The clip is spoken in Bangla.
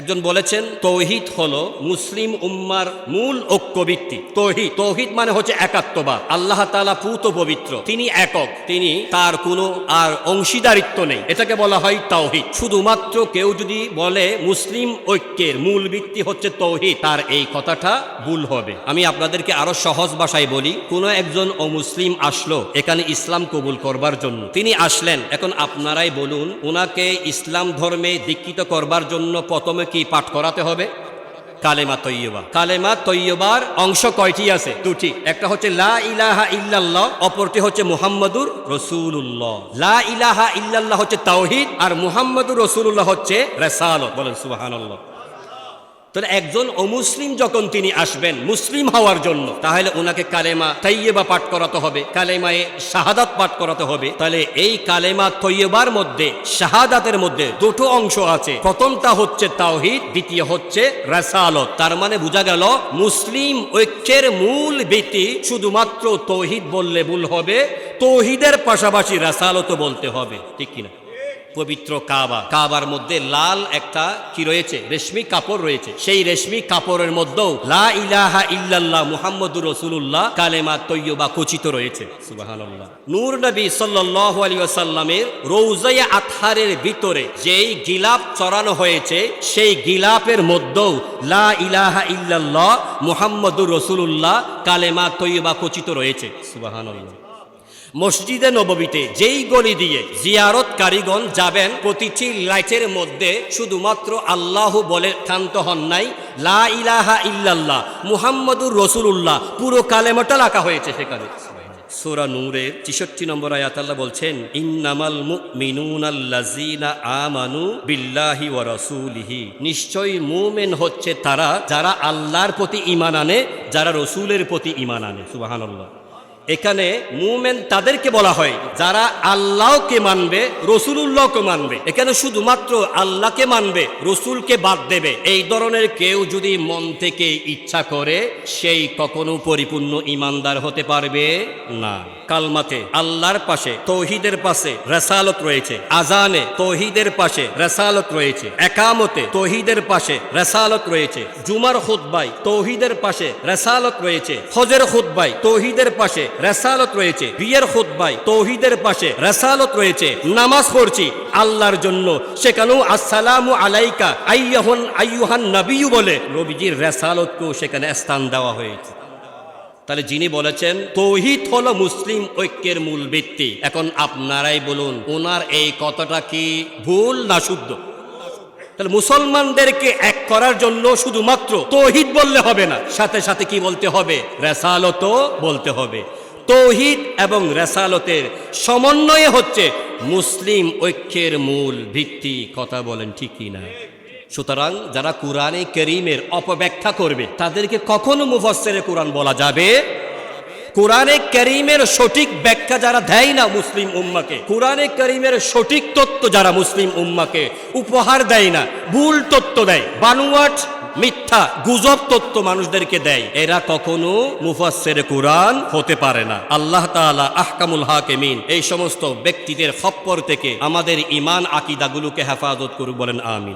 একজন বলেছেন, তৌহিদ হলো মুসলিম উম্মার মূল ঐক্যভিত্তি তৌহিদ তৌহিদ মানে হচ্ছে একাত্মবাদ। আল্লাহ তালা পুত পবিত্র, তিনি একক, তিনি তার কোনো আর অংশীদারিত্ব নেই। এটাকে বলা হয় তাওহিদ শুধুমাত্র কেউ যদি বলে মুসলিম ঐক্যের মূল ভিত্তি হচ্ছে তৌহিদ, তার এই কথাটা ভুল হবে। আমি আপনাদেরকে আরও সহজ ভাষায় বলি, কোনো একজন অমুসলিম আসলো এখানে ইসলাম কবুল করবার জন্য। তিনি আসলেন, এখন আপনারাই বলুন ওনাকে ইসলাম ধর্মে দীক্ষিত করবার জন্য প্রথমে কি পাঠ করাতে হবে? কালেমা তৈয়বা। কালেমা তৈয়বার অংশ কয়টি আছে? দুটি। একটা হচ্ছে লা ইলাহা ইল্লাল্লাহ, অপরটি হচ্ছে মুহাম্মাদুর রসুল্লাহ লা ইলাহা ইল্লাল্লাহ হচ্ছে তাওহিদ আর মুহাম্মাদুর রসুল্লাহ হচ্ছে রেসাল বলেন সুবহানাল্লাহ। তাহলে একজন অমুসলিম যখন তিনি আসবেন, মুসলিম হওয়ার জন্য, তাহলে ওনাকে কালেমা তৈয়বা পাঠ করাতে হবে, কালেমায়ে শাহাদাত পাঠ করাতে হবে। তাহলে এই কালেমা তৈয়বার মধ্যে, শাহাদাতের মধ্যে দুটো অংশ আছে। প্রথমটা হচ্ছে তাওহিদ, দ্বিতীয় হচ্ছে রাসালত। তার মানে বোঝা গেল, মুসলিম ঐক্যের মূল ভিত্তি শুধুমাত্র তৌহিদ বললে ভুল হবে তৌহিদের পাশাপাশি রাসালতও বলতে হবে। ঠিক কিনা? পবিত্র কাবা। কাবার মধ্যে লাল একটা কি রয়েছে? রেশমি কাপড় রয়েছে। সেই রেশমি কাপড়ের মধ্যেও লা ইলাহা ইল্লাল্লাহ মুহাম্মদুর রসুল্লাহ কালেমা তৈয়বা খচিত রয়েছে। সুবহানাল্লাহ। নূর নবী সাল্লাল্লাহু আলাইহি ওয়াসাল্লামের রৌজায়ে আতহারের ভিতরে যেই গিলাপ চড়ানো হয়েছে, সেই গিলাপের মধ্যেও লা ইলাহা ইল্লাল্লাহ মুহাম্মদুর রসুল্লাহ কালেমা তৈয়বা খচিত রয়েছে। সুবহানাল্লাহ। মসজিদে নববীতে যেই গলি দিয়ে জিয়ারত কারিগণ যাবেন, প্রতিটি লাইটের মধ্যে শুধুমাত্র আল্লাহ বলে ক্ষান্ত হন নাই। লা ইলাহা ইল্লাল্লাহ, মুহাম্মদুর রসুল্লাহ পুরো কালেমাটা রাখা হয়েছে সেখানে। সুরা নূরের ছিষট্টি নম্বর আয়াত আল্লাহ বলছেন, ইন্নামাল মুমিনুনাল্লাযীনা আমানু বিল্লাহি ওয়া রাসূলিহি। নিশ্চয়ই মুমিন হচ্ছে তারা, যারা আল্লাহর প্রতি ঈমান আনে, যারা রসুলের প্রতি ঈমান আনে। সুবহানাল্লাহ। এখানে মুমেন তাদেরকে বলা হয়, যারা আল্লাহকে মানবে, রসুলুল্লাহকে মানবে। এখানে শুধুমাত্র আল্লাহকে মানবে, রসুলকে বাদ দেবে। এই ধরনের কেউ যদি মন থেকে ইচ্ছা করে, সেই কখনো পরিপূর্ণ ইমানদার হতে পারবে না। কালমাতে আল্লাহর পাশে, তৌহিদের পাশে রেসালত রয়েছে। আজানে তৌহিদের পাশে রেসালত রয়েছে। একামতে তৌহিদের পাশে রেসালত রয়েছে। জুমার খুতবাই তৌহিদের পাশে রেসালত রয়েছে। হজের খুতবাই তৌহিদের পাশে রেসালত রয়েছে, বিয়ের খুতবাই তৌহিদের পাশে রেসালত রয়েছে, নামাজ পড়ছি, আল্লাহর জন্য। সেখানেও আসসালামু আলাইকা, আইয়াহন, আইয়ুহান নবিয়ু বলে। নবীজির রেসালতকেও সেখানে স্থান দেওয়া হয়েছে। তাহলে যিনি বলেছেন, তৌহিদ হলো মুসলিম ঐক্যের মূল ভিত্তি। এখন আপনারাই বলুন, ওনার এই কথাটা কি ভুল না শুদ্ধ? তাহলে মুসলমানদেরকে এক করার জন্য শুধুমাত্র তৌহিদ বললে হবে না, সাথে সাথে কি বলতে হবে? রেসালতও বলতে হবে। তৌহিদ এবং রেসালতের সমন্বয়ে হচ্ছে মুসলিম ঐক্যের মূল ভিত্তি। কথা বলেন ঠিকই না? সুতরাং যারা কোরআনে করিমের অপব্যাখ্যা করবে, তাদেরকে কখনো মুফসের কোরআন বলা যাবে? কোরআনে করিমের সঠিক ব্যাখ্যা যারা দেয় না মুসলিম উম্মাকে, কোরআনে করিমের সঠিক তত্ত্ব যারা মুসলিম উম্মাকে উপহার দেয় না, ভুল তত্ত্ব দেয়। বানুয়াট মিথ্যা গুজব তত্ত্ব মানুষদেরকে দেয়। এরা কখনো মুফাসের কোরআন হতে পারে না। আল্লাহ তালা আহকামুল হাকিমিন এই সমস্ত ব্যক্তিদের খপ্পর থেকে আমাদের ইমান আকিদাগুলোকে হেফাজত করুক বলেন, আমিন।